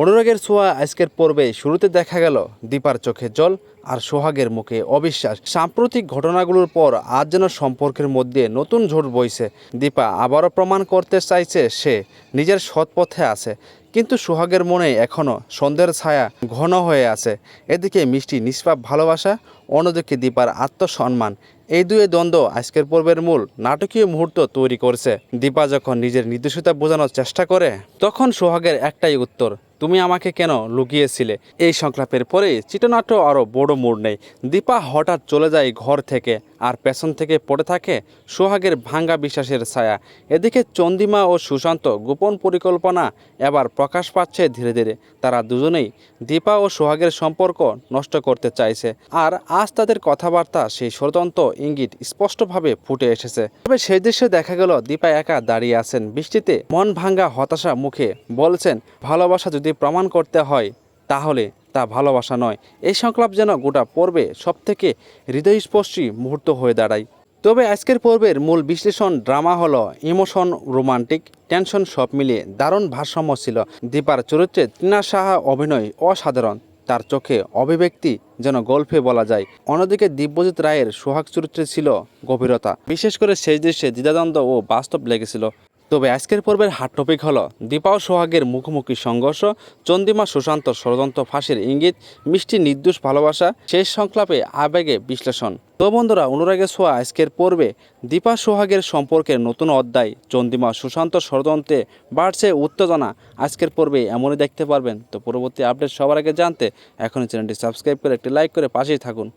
অনুরাগের ছোঁয়া আজকের পর্বে শুরুতে দেখা গেল দীপার চোখে জল আর সোহাগের মুখে অবিশ্বাস। সাম্প্রতিক ঘটনাগুলোর পর আজ যেন সম্পর্কের মধ্যে নতুন ঝোট বইছে। দীপা আবারও প্রমাণ করতে চাইছে সে নিজের সৎ পথে আছে, কিন্তু সোহাগের মনে এখনও সন্ধ্যের ছায়া ঘন হয়ে আছে। এদিকে মিষ্টি নিষ্পাপ ভালোবাসা, অন্যদিকে দীপার আত্মসম্মান। এই দুয়ে দ্বন্দ্ব আজকের পর্বের মূল নাটকীয় মুহূর্ত তৈরি করছে। দীপা যখন নিজের নির্দোষিতা বোঝানোর চেষ্টা করে, তখন সোহাগের একটাই উত্তর তুমি আমাকে কেন লুকিয়েছিলে? এই সংলাপের পরে চিত্রনাট্য আরও বড় মোড় নেই। দীপা হঠাৎ চলে যায় ঘর থেকে আর পেছন থেকে পড়ে থাকে সোহাগের ভাঙ্গা বিশ্বাসের ছায়া। এদিকে চন্দিমা ও সুশান্ত গোপন পরিকল্পনা এবার প্রকাশ পাচ্ছে ধীরে ধীরে। তারা দুজনেই দীপা ও সোহাগের সম্পর্ক নষ্ট করতে চাইছে আর আজ তাদের কথাবার্তা সেই ষড়যন্ত্র ইঙ্গিত স্পষ্টভাবে ফুটে এসেছে। তবে সেই দৃশ্যে দেখা গেল দীপা একা দাঁড়িয়ে আছেন। বৃষ্টিতে মন ভাঙ্গা হতাশা মুখে বলছেন, ভালোবাসা যদি প্রমাণ করতে হয়, তাহলে তা ভালোবাসা নয়। এই সংলাপ যেন গোটা পর্বে সবথেকে হৃদয়স্পর্শী মুহূর্ত হয়ে দাঁড়ায়। তবে আজকের পর্বের মূল বিশ্লেষণ ড্রামা হলো ইমোশন, রোমান্টিক, টেনশন সব মিলিয়ে দারুণ ভারসাম্য ছিল। দীপার চরিত্রে টিনা সাহা অভিনয় অসাধারণ। তার চোখে অভিব্যক্তি যেন গল্পে বলা যায়। অন্যদিকে দিব্যজিৎ রায়ের সোহাগ চরিত্রে ছিল গভীরতা। বিশেষ করে শেষ দৃশ্যে দ্বিধাদ্বন্দ্ব ও বাস্তব লেগেছিল। তবে আজকের পর্বের হাট টপিক হল দীপা সোহাগের মুখোমুখি সংঘর্ষ চন্দিমা সুশান্ত ষড়যন্ত্র ফাঁসির ইঙ্গিত, মিষ্টি নির্দোষ ভালোবাসা, শেষ সংলাপে আবেগে বিশ্লেষণ। তো বন্ধুরা অনুরাগের ছোঁয়া আজকের পর্বে দীপা সোহাগের সম্পর্কের নতুন অধ্যায় চন্দিমা সুশান্ত ষড়যন্ত্রে বাড়ছে উত্তেজনা। আজকের পর্বে এমনই দেখতে পারবেন। তো পরবর্তী আপডেট সবার আগে জানতে এখনই চ্যানেলটি সাবস্ক্রাইব করে একটি লাইক করে পাশেই থাকুন।